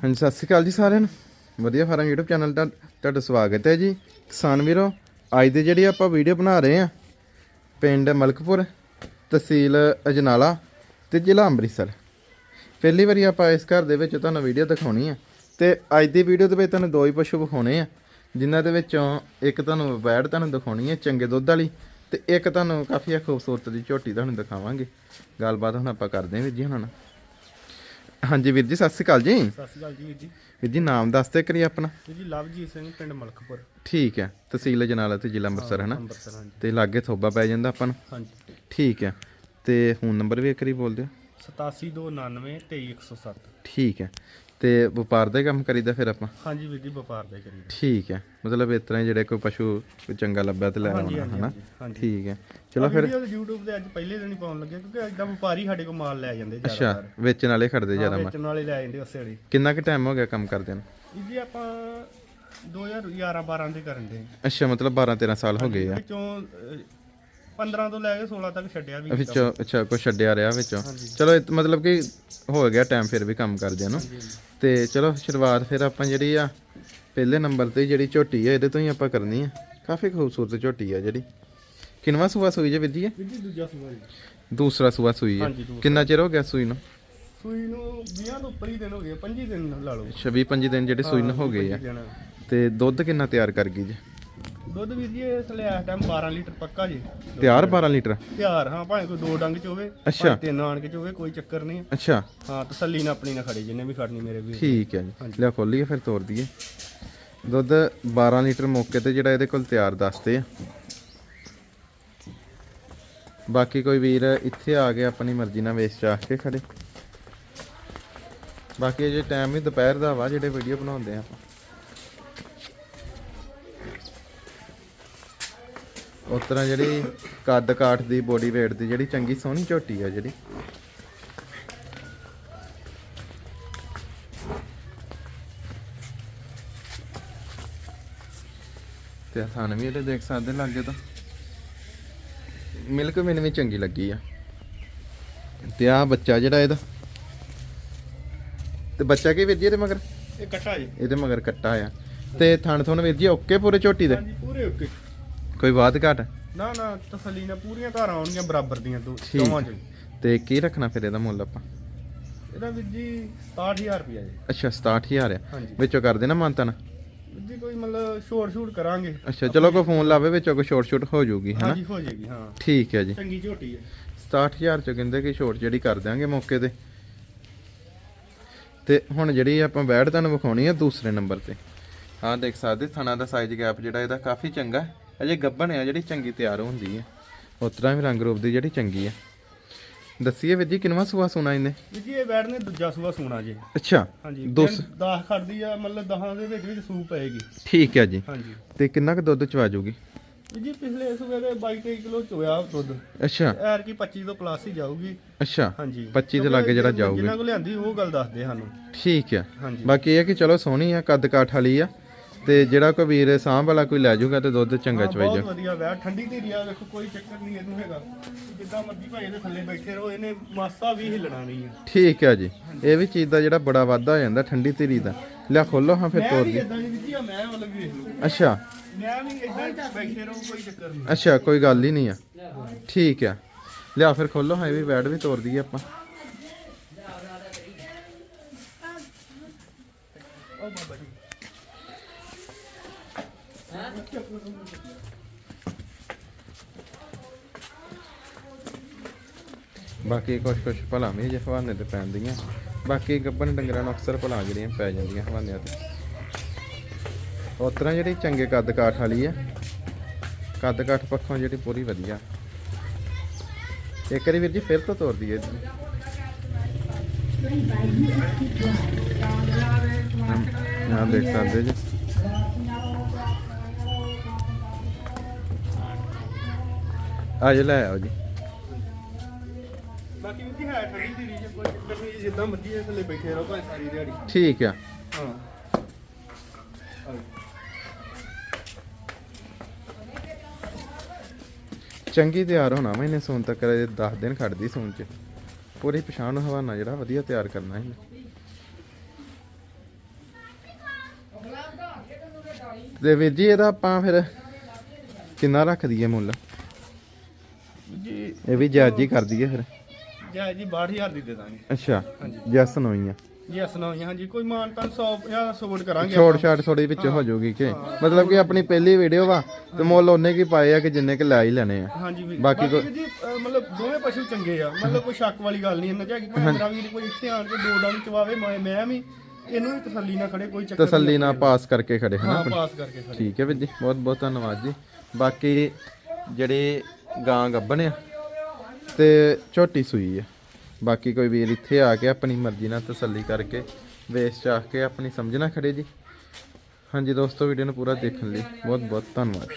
ਹਾਂਜੀ, ਸਤਿ ਸ਼੍ਰੀ ਅਕਾਲ ਜੀ ਸਾਰਿਆਂ ਨੂੰ। ਵਧੀਆ ਫਾਰਮ YouTube ਚੈਨਲ ਦਾ ਤੁਹਾਡਾ ਸਵਾਗਤ ਹੈ ਜੀ। ਕਿਸਾਨ ਵੀਰੋ, ਅੱਜ ਦੀ ਜਿਹੜੀ ਆਪਾਂ ਵੀਡੀਓ ਬਣਾ ਰਹੇ ਆ ਪਿੰਡ ਮਲਕਪੁਰ, ਤਹਿਸੀਲ ਅਜਨਾਲਾ ਤੇ ਜ਼ਿਲ੍ਹਾ ਅੰਮ੍ਰਿਤਸਰ। ਪਹਿਲੀ ਵਾਰੀ ਆਪਾਂ ਇਸ ਘਰ ਦੇ ਵਿੱਚ ਤੁਹਾਨੂੰ ਵੀਡੀਓ ਦਿਖਾਉਣੀ ਆ ਤੇ ਅੱਜ ਦੀ ਵੀਡੀਓ ਦੇ ਵਿੱਚ ਤੁਹਾਨੂੰ ਦੋ ਹੀ ਪਸ਼ੂ ਵਿਖਾਉਣੇ ਆ, ਜਿਨ੍ਹਾਂ ਦੇ ਵਿੱਚੋਂ ਇੱਕ ਤੁਹਾਨੂੰ ਵੈੜ ਤੁਹਾਨੂੰ ਦਿਖਾਉਣੀ ਹੈ, ਚੰਗੇ ਦੁੱਧ ਵਾਲੀ, ਤੇ ਇੱਕ ਤੁਹਾਨੂੰ ਕਾਫੀ ਖੂਬਸੂਰਤ ਦੀ ਝੋਟੀ ਤੁਹਾਨੂੰ ਦਿਖਾਵਾਂਗੇ। ਗੱਲਬਾਤ ਹੁਣ ਆਪਾਂ ਕਰਦੇ ਹਾਂ ਵੀਰ ਜੀ ਹੁਣ ਹਾਂਜੀ ਵੀਰ ਜੀ ਸਤਿ ਸ਼੍ਰੀ ਅਕਾਲ ਜੀ। ਸਤਿ ਸ਼੍ਰੀ ਅਕਾਲ ਜੀ ਵੀਰ ਜੀ। ਵੀਰ ਜੀ ਨਾਮ ਦੱਸ ਤੇ ਕਰੀ ਆਪਣਾ। ਵੀਰ ਜੀ ਲਵਜੀਤ ਸਿੰਘ ਪਿੰਡ ਮਲਕਪੁਰ। ਠੀਕ ਹੈ ਤਹਿਸੀਲ ਜਨਾਲਾ ਤੇ ਜ਼ਿਲ੍ਹਾ ਅੰਮ੍ਰਿਤਸਰ ਹੈ ਨਾ ਅੰਮ੍ਰਿਤਸਰ ਹਾਂਜੀ। ਤੇ ਲਾਗੇ ਥੋਬਾ ਪੈ ਜਾਂਦਾ ਆਪਾਂ ਨੂੰ? ਹਾਂਜੀ। ਠੀਕ ਹੈ ਤੇ ਫੋਨ ਨੰਬਰ ਵੀ ਇੱਕ ਵਾਰੀ ਬੋਲ ਦਿਓ। 8729 23107 ਠੀਕ ਹੈ ਤੇ ਵਪਾਰ ਦਾ ਹੀ ਕੰਮ ਕਰੀਦਾ ਫਿਰ ਆਪਾਂ? ਹਾਂਜੀ ਵੀਰ ਜੀ ਵਪਾਰ ਦੇ ਕਰੀਬ ਠੀਕ ਹੈ ਮਤਲਬ ਇਸ ਤਰ੍ਹਾਂ ਜਿਹੜੇ ਕੋਈ ਪਸ਼ੂ ਕੋਈ ਚੰਗਾ ਲੱਭਿਆ ਤੇ ਲੈ ਆਉਣਾ ਹਨਾ? ਠੀਕ ਹੈ ਚਲੋ ਫਿਰ ਵੀਡੀਓ YouTube ਤੇ ਅੱਜ ਪਹਿਲੇ ਦਿਨ ਹੀ ਪਾਉਣ ਲੱਗੇ ਕਿਉਂਕਿ ਇਦਾਂ ਵਪਾਰੀ ਸਾਡੇ ਕੋਲ ਮਾਲ ਲੈ ਜਾਂਦੇ ਅੱਛਾ ਜ਼ਿਆਦਾ ਵੇਚਣ ਵਾਲੇ ਖੜਦੇ ਜ਼ਿਆਦਾ ਵੇਚਣ ਵਾਲੇ ਲੈ ਜਾਂਦੇ ਉਸੇ ਵਾਲੀ। ਕਿੰਨਾ ਕੁ ਟਾਈਮ ਹੋ ਗਿਆ ਕੰਮ ਕਰਦੇ ਨੂੰ? ਜੀ ਆਪਾਂ 2011 12 ਦੇ ਕਰਨ ਦੇ ਅੱਛਾ ਮਤਲਬ 12 13 ਸਾਲ ਹੋ ਗਏ ਆ। ਵਿੱਚੋਂ 15 ਤੋਂ ਲੈ ਕੇ 16 ਤੱਕ ਛੱਡਿਆ ਵੀ ਵਿੱਚੋਂ ਅੱਛਾ ਕੋਈ ਛੱਡਿਆ ਰਿਹਾ ਵਿੱਚੋਂ। ਚਲੋ ਇਹ ਮਤਲਬ ਕਿ ਹੋ ਗਿਆ ਟਾਈਮ ਫਿਰ ਵੀ ਕੰਮ ਕਰਦਿਆਂ ਨੂੰ। ਤੇ ਚਲੋ ਸ਼ੁਰੂਆਤ ਫਿਰ ਆਪਾਂ ਜਿਹੜੀ ਆ ਪਹਿਲੇ ਨੰਬਰ ਤੇ ਜਿਹੜੀ ਝੋਟੀ ਆ ਇਹਦੇ ਤੋਂ ਹੀ ਆਪਾਂ ਕਰਨੀ ਆ। ਕਾਫੀ ਖੂਬਸੂਰਤ ਝੋਟੀ ਆ ਜਿਹੜੀ। ਕਿੰਨਵਾ ਸੂਆ ਸੂਈ ਜੇ ਵੀਰ ਜੀ ਦੂਜਾ ਸੂਆ ਜੀ। ਦੂਸਰਾ ਸੂਆ ਸੂਈ ਹੈ ਹਾਂਜੀ, ਦੂਸਰਾ। ਕਿੰਨਾ ਚਿਰ ਹੋ ਗਿਆ ਸੂਈ ਨੂੰ? ਸੂਈ ਨੂੰ 20 ਤੋਂ ਉੱਪਰ ਹੀ ਦਿਨ ਹੋ ਗਏ 25 ਦਿਨ ਲਾ ਲਓ। 26 25 ਦਿਨ ਜਿਹੜੇ ਸੂਈ ਨੂੰ ਹੋ ਗਏ ਆ। ਤੇ ਦੁੱਧ ਕਿੰਨਾ ਤਿਆਰ ਕਰ ਗਈ ਜੇ? ਦੁੱਧ ਵੀਰ ਜੀ ਇਸ ਲਈ ਇਸ ਟਾਈਮ 12 ਲੀਟਰ ਪੱਕਾ ਜੀ। ਤਿਆਰ 12 ਲੀਟਰ? ਤਿਆਰ ਹਾਂ ਭਾਵੇਂ ਕੋਈ ਦੋ ਡੰਗ ਚ ਹੋਵੇ ਅੱਛਾ। ਭਾਵੇਂ ਤਿੰਨ ਆਣ ਕੇ ਚ ਹੋਵੇ ਕੋਈ ਚੱਕਰ ਨਹੀਂ। ਅੱਛਾ। ਹਾਂ ਤਸੱਲੀ ਨਾਲ ਆਪਣੀ ਨਾ ਖੜੀ ਜਿੰਨੇ ਵੀ ਖੜਨੀ ਮੇਰੇ ਵੀਰ। ਠੀਕ ਹੈ ਜੀ। ਲਿਆ ਖੋਲੀਏ ਫਿਰ ਤੋਰ ਦਈਏ। ਦੁੱਧ 12 ਲੀਟਰ ਮੌਕੇ ਤੇ ਜਿਹੜਾ ਇਹਦੇ ਕੋਲ ਤਿਆਰ ਦੱਸਦੇ ਆ। ਬਾਕੀ ਕੋਈ ਵੀਰ ਇੱਥੇ ਆ ਕੇ ਆਪਣੀ ਮਰਜ਼ੀ ਨਾਲ ਵੇਚ ਚਾਹ ਕੇ ਖੜੇ। ਬਾਕੀ ਜੇ ਟਾਈਮ ਵੀ ਦੁਪਹਿਰ ਦਾ ਵਾ ਜਿਹੜੇ ਵੀਡੀਓ ਬਣਾਉਂਦੇ ਆ ਆਪਾਂ। ਉਸ ਤਰ੍ਹਾਂ ਜਿਹੜੀ ਕੱਦ ਕਾਠ ਦੀ ਬੋਡੀ weight ਦੀ ਜਿਹੜੀ ਚੰਗੀ ਸੋਹਣੀ ਝੋਟੀ ਆ ਜਿਹੜੀ। ਤੇ ਸਾਨੂੰ ਵੀ ਇਹਦੇ ਦੇਖ ਸਕਦੇ ਲੱਗੇ ਤਾਂ। ਮਿਲਕ ਮੈਨੂੰ ਵੀ ਚੰਗੀ ਲੱਗੀ ਆ। ਤੇ ਆ ਬੱਚਾ ਜਿਹੜਾ ਇਹਦਾ। ਤੇ ਬੱਚਾ ਕੀ ਵੀਰ ਜੀ ਇਹਦੇ ਮਗਰ? ਇਹ ਕੱਟਾ ਜੀ। ਇਹਦੇ ਮਗਰ ਕੱਟਾ ਆ। ਤੇ ਥਣ ਥਣ ਵੀਰ ਜੀ ਓਕੇ ਪੂਰੇ ਝੋਟੀ ਦੇ? ਹਾਂਜੀ ਪੂਰੇ ਓਕੇ। ਕੋਈ ਬਾਤ ਘਟ? ਨਾ ਨਾ ਤਸੱਲੀ ਨਾਲ ਪੂਰੀਆਂ ਧਾਰਾਂ ਆਉਣਗੀਆਂ ਬਰਾਬਰ ਦੀਆਂ ਦੋ ਠੀਕ। ਦੋਵਾਂ ਚ ਤੇ ਕੀ ਰੱਖਣਾ ਫਿਰ ਇਹਦਾ ਮੁੱਲ ਆਪਾਂ? ਇਹਦਾ ਵੀਰ ਜੀ 67000 ਰੁਪਇਆ ਜੀ। ਅੱਛਾ 67000 ਆ। ਹਾਂਜੀ। ਵਿੱਚੋਂ ਕਰ ਦੇਣਾ ਮਾਨਤਨ? ਵੀਰ ਜੀ ਕੋਈ ਮਤਲਬ ਸ਼ੋਰ ਸ਼ੂਟ ਕਰਾਂਗੇ। ਅੱਛਾ ਚਲੋ ਕੋਈ ਫੋਨ ਲਾਵੇ ਵਿੱਚੋਂ ਕੋਈ ਸ਼ੋਰਟ ਸ਼ੂਟ ਹੋ ਜਾਊਗੀ ਹੈਨਾ? ਹਾਂਜੀ ਹੋ ਜਾਏਗੀ ਹਾਂ। ਠੀਕ ਹੈ ਜੀ। ਚੰਗੀ ਝੋਟੀ ਹੈ। 67000 ਚ ਕਹਿੰਦੇ ਕਿ ਛੋਟ ਜਿਹੜੀ ਕਰ ਦਿਆਂਗੇ ਮੌਕੇ ਤੇ। ਤੇ ਹੁਣ ਜਿਹੜੀ ਆਪਾਂ ਬੈਡ ਤੁਹਾਨੂੰ ਵਿਖਾਉਣੀ ਆ ਦੂਸਰੇ ਨੰਬਰ ਤੇ। ਆਹ ਦੇਖ ਸਕਦੇ ਥਣਾ ਦਾ ਸਾਈਜ਼ ਗੈਪ ਜਿਹੜਾ ਇਹਦਾ ਕਾਫੀ ਚੰਗਾ ਹੈ। ਅਜੇ ਗੱਭਣ ਆ ਜਿਹੜੀ ਚੰਗੀ ਤਿਆਰ ਹੁੰਦੀ ਹੈ ਉਸ ਤਰ੍ਹਾਂ ਵੀ ਰੰਗ ਰੂਪ ਦੀ ਜਿਹੜੀ ਚੰਗੀ ਹੈ ਦੱਸੀਏ ਵੀਰ ਜੀ ਕਿੰਨਵਾ ਸੂਆ ਸੁਣਾ ਇਹਨੇ? ਵੀਰ ਜੀ ਇਹ ਨੇ ਦੂਜਾ ਸੂਆ ਸੂਣਾ ਜੀ। ਅੱਛਾ ਹਾਂਜੀ ਦੋਸ- 10 ਖੜਦੀ ਆ ਮਤਲਬ 10 ਦੇ ਵਿੱਚ ਵਿੱਚ ਸੂਪ ਪਏਗੀ। ਠੀਕ ਹੈ ਜੀ। ਹਾਂਜੀ। ਤੇ ਕਿੰਨਾ ਕੁ ਦੁੱਧ ਚਵਾ ਜੂਗੀ? ਜੀ ਪਿਛਲੇ ਸੂਏ ਦੇ 22 23 ਕਿਲੋ ਚੋਇਆ ਦੁੱਧ। ਅੱਛਾ। ਐਰ ਕੀ 25 ਤੋਂ ਪਲੱਸ ਹੀ ਜਾਊਗੀ। ਅੱਛਾ। ਹਾਂਜੀ। 25 ਦੇ ਲਾਗੇ ਜਿਹੜਾ ਜਾਊਗੀ। ਜਿਨ੍ਹਾਂ ਕੋਲ ਲਿਆਂਦੀ ਉਹ ਗੱਲ ਦੱਸਦੇ ਸਾਨੂੰ। ਠੀਕ ਹਾਂਜੀ। ਬਾਕੀ ਇਹ ਕਿ ਚਲੋ ਸੋਹਣੀ ਆ ਕੱਦ ਕਾਠ ਵਾਲੀ ਆ। ਤੇ ਜਿਹੜਾ ਕੋਈ ਵੀਰ ਸਾਂਭ ਵਾਲਾ ਕੋਈ ਲੈ ਜਾਊਗਾ ਤੇ ਦੁੱਧ ਚੰਗਾ ਹਾਂ, ਚਵਾਈ ਬਹੁਤ ਜਾ ਵਧੀਆ ਵੈ ਠੰਡੀ ਧੀਰੀ ਆ ਵੇਖੋ ਕੋਈ ਚੱਕਰ ਨਹੀਂ ਇਹਨੂੰ ਹੈਗਾ। ਜਿੱਦਾਂ ਮਰਜ਼ੀ ਭਾਵੇਂ ਇਹਦੇ ਥੱਲੇ ਬੈਠੇ ਰਹੋ ਇਹਨੇ ਮਾਸਾ ਵੀ ਹਿੱਲਣਾ ਨਹੀਂ ਠੀਕ ਹੈ ਜੀ। ਇਹ ਵੀ ਚੀਜ਼ ਦਾ ਜਿਹੜਾ ਬੜਾ ਵਾਧਾ ਹੋ ਜਾਂਦਾ ਠੰਡੀ ਧੀਰੀ ਦਾ। ਲਿਆ ਖੋਲੋ ਹਾਂ ਫਿਰ ਮੈਂ ਤੋਰ ਵੀ ਦੀ ਇਦਾਂ ਦੀ ਵਿੱਚੀ ਆ ਮੈਂ ਮਤਲਬ ਵੇਖ ਲਓ। ਅੱਛਾ। ਮੈਂ ਵੀ ਇਦਾਂ ਹੀ ਬੈਠੇ ਰਹੋ ਕੋਈ ਚੱਕਰ ਨਹੀਂ। ਅੱਛਾ ਕੋਈ ਗੱਲ ਹੀ ਨਹੀਂ ਆ। ਠੀਕ ਆ। ਲਿਆ ਫਿਰ ਖੋਲੋ ਹਾਂ ਇਹ ਵੀ ਬੈਡ ਵੀ ਤੋਰ ਦਈਏ ਆਪਾਂ। ਉਹ ਬਾਬਾ ਜੀ। ਬਾਕੀ ਕੁਛ ਕੁਛ ਭਲਾ ਜੇ ਹਵਾਨੇ ਤੇ ਪੈਂਦੀਆਂ ਬਾਕੀ ਗੱਬਨ ਡੰਗਰਾਂ ਨੂੰ ਅਕਸਰ ਭਲਾ ਜਿਹੜੀਆਂ ਪੈ ਜਾਂਦੀਆਂ ਹਵਾਨਿਆਂ ਤੇ। ਉਸ ਤਰ੍ਹਾਂ ਜਿਹੜੀ ਚੰਗੇ ਕੱਦ ਕਾਠ ਵਾਲੀ ਆ ਕੱਦ ਕਾਠ ਪੱਖੋਂ ਜਿਹੜੀ ਪੂਰੀ ਵਧੀਆ। ਇੱਕ ਵਾਰੀ ਵੀਰ ਜੀ ਫਿਰ ਤੋਂ ਤੋਰ ਦਈਏ ਇਹਨੂੰ। ਦੇਖ ਸਕਦੇ ਜੀ। ਆ ਜੇ ਲੈ ਆਓ ਜੀ। ਬਾਕੀ ਵੀ ਹੈ ਠੰਡੀ ਦੀ ਰੀਜ ਕੋਈ ਚੱਕਰ ਨਹੀਂ ਜਿੱਦਾਂ ਮਰਜ਼ੀ ਹੈ ਥੱਲੇ ਬੈਠੇ ਰਹੋ ਭਾਵੇਂ ਸਾਰੀ ਦਿਹਾੜੀ। ਠੀਕ ਆ। ਹਾਂ। ਚੰਗੀ ਤਿਆਰ ਹੋਣਾ ਮੈਂ ਇਹਨੇ ਤੱਕ ਅਜੇ 10 ਦਿਨ ਖੜਦੀ ਸੌਣ ਚ। ਪੂਰੀ ਪਛਾਣ ਹਵਾਨਾ ਜਿਹੜਾ ਵਧੀਆ ਤਿਆਰ ਕਰਨਾ ਇਹਨੇ। ਤੇ ਵੀਰ ਜੀ ਇਹਦਾ ਆਪਾਂ ਫਿਰ ਕਿੰਨਾ ਰੱਖ ਦਈਏ ਮੁੱਲ? ਜੀ। ਇਹ ਵੀ ਜਾਇਜ਼ ਹੀ ਕਰ ਦਈਏ ਫਿਰ। ਜੈ ਜੀ 62000 ਦੀ ਦੇ ਦਾਂਗੇ। ਅੱਛਾ ਹਾਂਜੀ। ਜੈਸ ਨੋਈ ਆ ਜੀ ਅਸਨਾ ਹਾਂਜੀ। ਕੋਈ ਮਾਨ ਤਾਂ 100 ਜਾਂ ਸਪੋਰਟ ਕਰਾਂਗੇ ਛੋਟ ਛਾਟ ਥੋੜੀ ਵਿੱਚ ਹੋ ਜਾਊਗੀ ਕਿ। ਮਤਲਬ ਕਿ ਆਪਣੀ ਪਹਿਲੀ ਵੀਡੀਓ ਵਾ ਤੇ ਮੁੱਲ ਉਹਨੇ ਕੀ ਪਾਏ ਆ ਕਿ ਜਿੰਨੇ ਕਿ ਲੈ ਹੀ ਲੈਣੇ ਆ। ਹਾਂਜੀ ਬਾਕੀ ਜੀ ਮਤਲਬ ਦੋਵੇਂ ਪਸ਼ੂ ਚੰਗੇ ਆ। ਮਤਲਬ ਕੋਈ ਸ਼ੱਕ ਵਾਲੀ ਗੱਲ ਨਹੀਂ ਇਹਨਾਂ ਚ ਭਾਵੇਂ ਮੇਰਾ ਵੀਰ ਕੋਈ ਇੱਥੇ ਆਣ ਕੇ ਦੋ ਡੰਗ ਚਵਾਵੇ ਮੈਂ ਮੈਂ ਵੀ ਇਹਨੂੰ ਵੀ ਤਸੱਲੀ ਨਾਲ ਖੜੇ ਕੋਈ ਚੱਕਰ ਤਸੱਲੀ ਨਾਲ ਪਾਸ ਕਰਕੇ ਖੜੇ ਹਨਾ ਪਾਸ ਕਰਕੇ ਖੜੇ। ਠੀਕ ਹੈ ਵੀਰ ਜੀ ਬਹੁਤ ਬਹੁਤ ਧੰਨਵਾਦ ਜੀ। ਬਾਕੀ ਜਿਹੜੇ ਗਾਂ ਗੱਭਣ ਆ। ਤੇ ਝੋਟੀ ਸੂਈ ਆ। ਬਾਕੀ ਕੋਈ ਵੀਰ ਇੱਥੇ ਆ ਕੇ ਆਪਣੀ ਮਰਜ਼ੀ ਨਾਲ ਤਸੱਲੀ ਕਰਕੇ ਵੇਚ ਚਾਹ ਕੇ ਆਪਣੀ ਸਮਝਣਾ ਖੜੇ ਜੀ। ਹਾਂਜੀ ਦੋਸਤੋ ਵੀਡੀਓ ਨੂੰ ਪੂਰਾ ਦੇਖਣ ਲਈ ਬਹੁਤ ਬਹੁਤ ਧੰਨਵਾਦ।